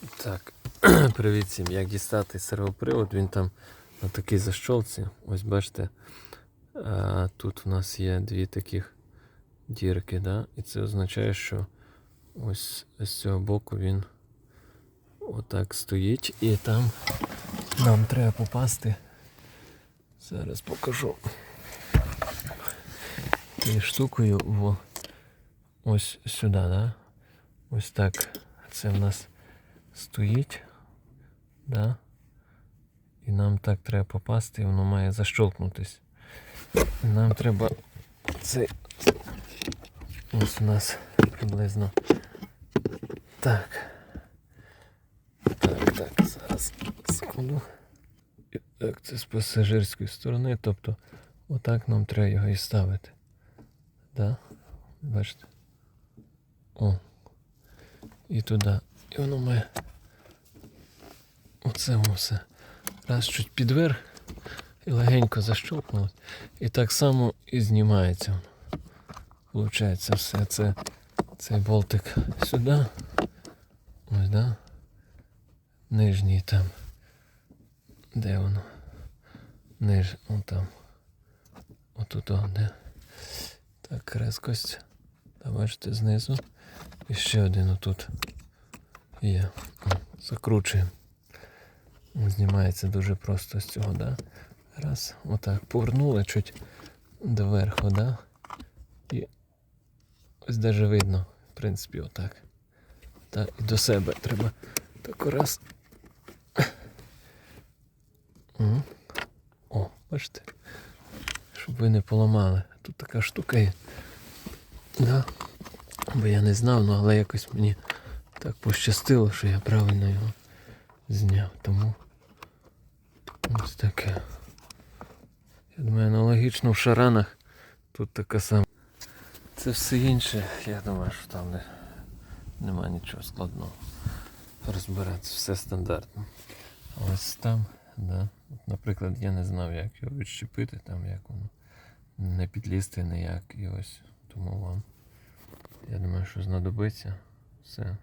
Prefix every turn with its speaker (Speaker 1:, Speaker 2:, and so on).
Speaker 1: Так, привіт всім. Як дістати сервопривод, він там на такій защолці. Ось бачите, тут у нас є дві таких дірки, да? і це означає, що ось з цього боку він отак стоїть, і там нам треба попасти. Зараз покажу. Тією штукою в ось сюди, да? Ось так. Це в нас стоїть. Да? І нам так треба попасти, і воно має защолкнутись. І нам треба цей. Ось у нас приблизно. Так. Так, так, зараз секунду. Так, це з пасажирської сторони, тобто отак нам треба його і ставити. Да? Бачите? О. І туди. І воно має. Воно все. Раз чуть підверх і легенько защолкнулось. І так само і знімається. Получається все це. Цей болтик сюди. Ось, да? Нижній там. Де воно? Ниж, он там. Отут, де. Так, резкость. Та бачите, знизу. І ще один отут. Є. Закручуємо. Знімається дуже просто з цього, да? Раз, отак. Повернули чуть доверху, да? І ось даже видно, в принципі, отак. Так, і до себе треба так раз. О, бачите? Щоб ви не поламали. Тут така штука є. Да. Бо я не знав, ну але якось мені так пощастило, що я правильно його зняв. Тому таке. Я думаю, аналогічно в шаранах тут така сама. Це все інше, я думаю, що там не, нема нічого складного. Розбиратися, все стандартно. Ось там, да. От, наприклад, я не знав, як його відщепити, там як воно не підлізти ніяк. І ось тому вам. Я думаю, що знадобиться. Все.